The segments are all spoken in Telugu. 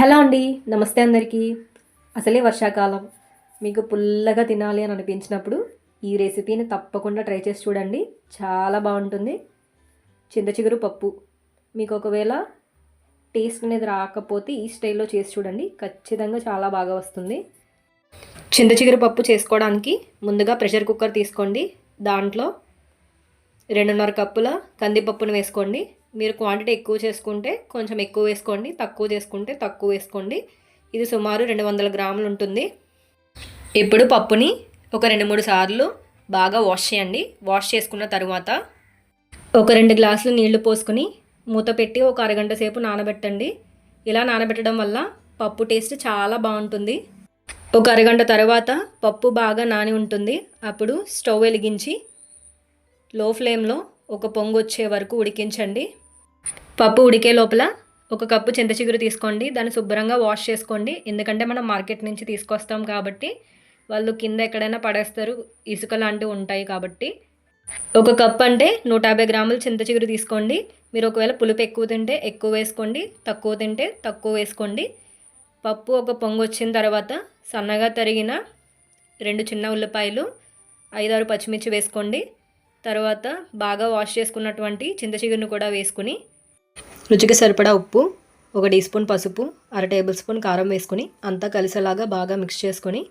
హలో అండి నమస్తే అందరికీ. అసలే వర్షాకాలం. మీకు పుల్లగా తినాలి అని అనిపించినప్పుడు ఈ రెసిపీని తప్పకుండా ట్రై చేసి చూడండి. చాలా బాగుంటుంది. చింత చిగురు పప్పు. మీకు ఒకవేళ టేస్ట్ అనేది రాకపోతే ఈ స్టైల్లో చేసి చూడండి. ఖచ్చితంగా చాలా బాగా వస్తుంది. చింత చిగురు పప్పు చేసుకోవడానికి ముందుగా ప్రెషర్ కుక్కర్ తీసుకోండి. దాంట్లో రెండున్నర కప్పుల కందిపప్పును వేసుకోండి. మీరు క్వాంటిటీ ఎక్కువ చేసుకుంటే కొంచెం ఎక్కువ వేసుకోండి తక్కువ చేసుకుంటే తక్కువ వేసుకోండి. ఇది సుమారు రెండు వందల గ్రాములు ఉంటుంది. ఇప్పుడు పప్పుని ఒక రెండు మూడు సార్లు బాగా వాష్ చేయండి. వాష్ చేసుకున్న తర్వాత ఒక రెండు గ్లాసులు నీళ్ళు పోసుకుని మూత పెట్టి ఒక అరగంట సేపు నానబెట్టండి. ఇలా నానబెట్టడం వల్ల పప్పు టేస్ట్ చాలా బాగుంటుంది. ఒక అరగంట తర్వాత పప్పు బాగా నాని ఉంటుంది. అప్పుడు స్టవ్ వెలిగించి లో ఫ్లేమ్లో ఒక పొంగు వచ్చే వరకు ఉడికించండి. పప్పు ఉడికే లోపల ఒక కప్పు చింత చిగురు తీసుకోండి. దాన్ని శుభ్రంగా వాష్ చేసుకోండి. ఎందుకంటే మనం మార్కెట్ నుంచి తీసుకొస్తాం కాబట్టి వాళ్ళు కింద ఎక్కడైనా పడేస్తారు. ఇసుక లాంటివి ఉంటాయి కాబట్టి. ఒక కప్ అంటే నూట యాభై గ్రాములు చింత చిగురు తీసుకోండి. మీరు ఒకవేళ పులుపు ఎక్కువ తింటే ఎక్కువ వేసుకోండి. తక్కువ తింటే తక్కువ వేసుకోండి. పప్పు ఒక పొంగు వచ్చిన తర్వాత సన్నగా తరిగిన రెండు చిన్న ఉల్లిపాయలు ఐదారు పచ్చిమిర్చి వేసుకోండి. తర్వాత బాగా వాష్ చేసుకున్నటువంటి చింతచిగురును కూడా వేసుకుని రుచికి సరిపడా ఉప్పు ఒక టీ స్పూన్ పసుపు అర టేబుల్ స్పూన్ కారం వేసుకుని అంతా కలిసేలాగా బాగా మిక్స్ చేసుకొని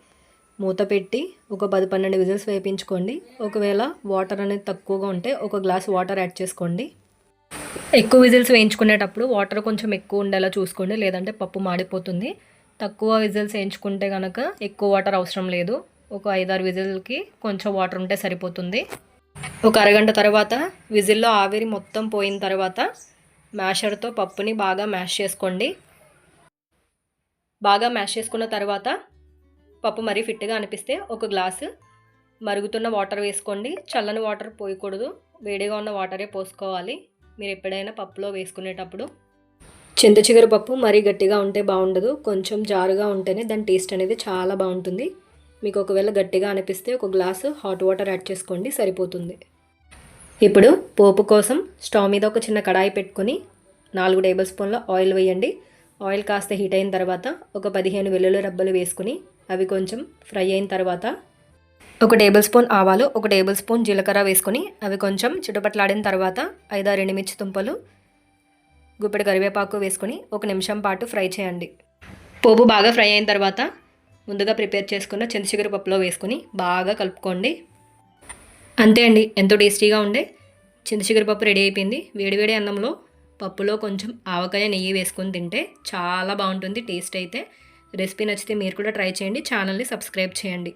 మూత పెట్టి ఒక పది పన్నెండు విజిల్స్ వేయించుకోండి ఒకవేళ వాటర్ అనేది తక్కువగా ఉంటే ఒక గ్లాస్ వాటర్ యాడ్ చేసుకోండి. ఎక్కువ విజిల్స్ వేయించుకునేటప్పుడు వాటర్ కొంచెం ఎక్కువ ఉండేలా చూసుకోండి లేదంటే పప్పు మాడిపోతుంది. తక్కువ విజిల్స్ వేయించుకుంటే కనుక ఎక్కువ వాటర్ అవసరం లేదు. ఒక ఐదారు విజిల్కి కొంచెం వాటర్ ఉంటే సరిపోతుంది. ఒక అరగంట తర్వాత విజిల్లో ఆవిరి మొత్తం పోయిన తర్వాత మ్యాషర్తో పప్పుని బాగా మ్యాష్ చేసుకోండి. బాగా మ్యాష్ చేసుకున్న తర్వాత పప్పు మరీ ఫిట్గా అనిపిస్తే ఒక గ్లాసు మరుగుతున్న వాటర్ వేసుకోండి. చల్లని వాటర్ పోయకూడదు. వేడిగా ఉన్న వాటరే పోసుకోవాలి. మీరు ఎప్పుడైనా పప్పులో వేసుకునేటప్పుడు. చింత చిగురు పప్పు మరీ గట్టిగా ఉంటే బాగుండదు. కొంచెం జారుగా ఉంటేనే దాని టేస్ట్ అనేది చాలా బాగుంటుంది. మీకు ఒకవేళ గట్టిగా అనిపిస్తే ఒక గ్లాసు హాట్ వాటర్ యాడ్ చేసుకోండి సరిపోతుంది. ఇప్పుడు పోపు కోసం స్టవ్ మీద ఒక చిన్న కడాయి పెట్టుకొని నాలుగు టేబుల్ స్పూన్ల ఆయిల్ వేయండి. ఆయిల్ కాస్త హీట్ అయిన తర్వాత ఒక పదిహేను వెల్లుల్లి రబ్బలు వేసుకుని అవి కొంచెం ఫ్రై అయిన తర్వాత ఒక టేబుల్ స్పూన్ ఆవాలు ఒక టేబుల్ స్పూన్ జీలకర్ర వేసుకొని అవి కొంచెం చిటపట్లాడిన తర్వాత ఐదారు ఎండుమిర్చి తుంపలు గుప్పెడు కరివేపాకు వేసుకొని ఒక నిమిషం పాటు ఫ్రై చేయండి. పోపు బాగా ఫ్రై అయిన తర్వాత ముందుగా ప్రిపేర్ చేసుకున్న చింతచిగురు పప్పులో వేసుకొని బాగా కలుపుకోండి. అంతే అండి ఎంతో టేస్టీగా ఉండే చింతచిగురు పప్పు రెడీ అయిపోయింది. వేడివేడి అన్నంలో పప్పులో కొంచెం ఆవకాయ నెయ్యి వేసుకొని తింటే చాలా బాగుంటుంది టేస్ట్ అయితే. రెసిపీ నచ్చితే మీరు కూడా ట్రై చేయండి ఛానల్ని సబ్స్క్రైబ్ చేయండి.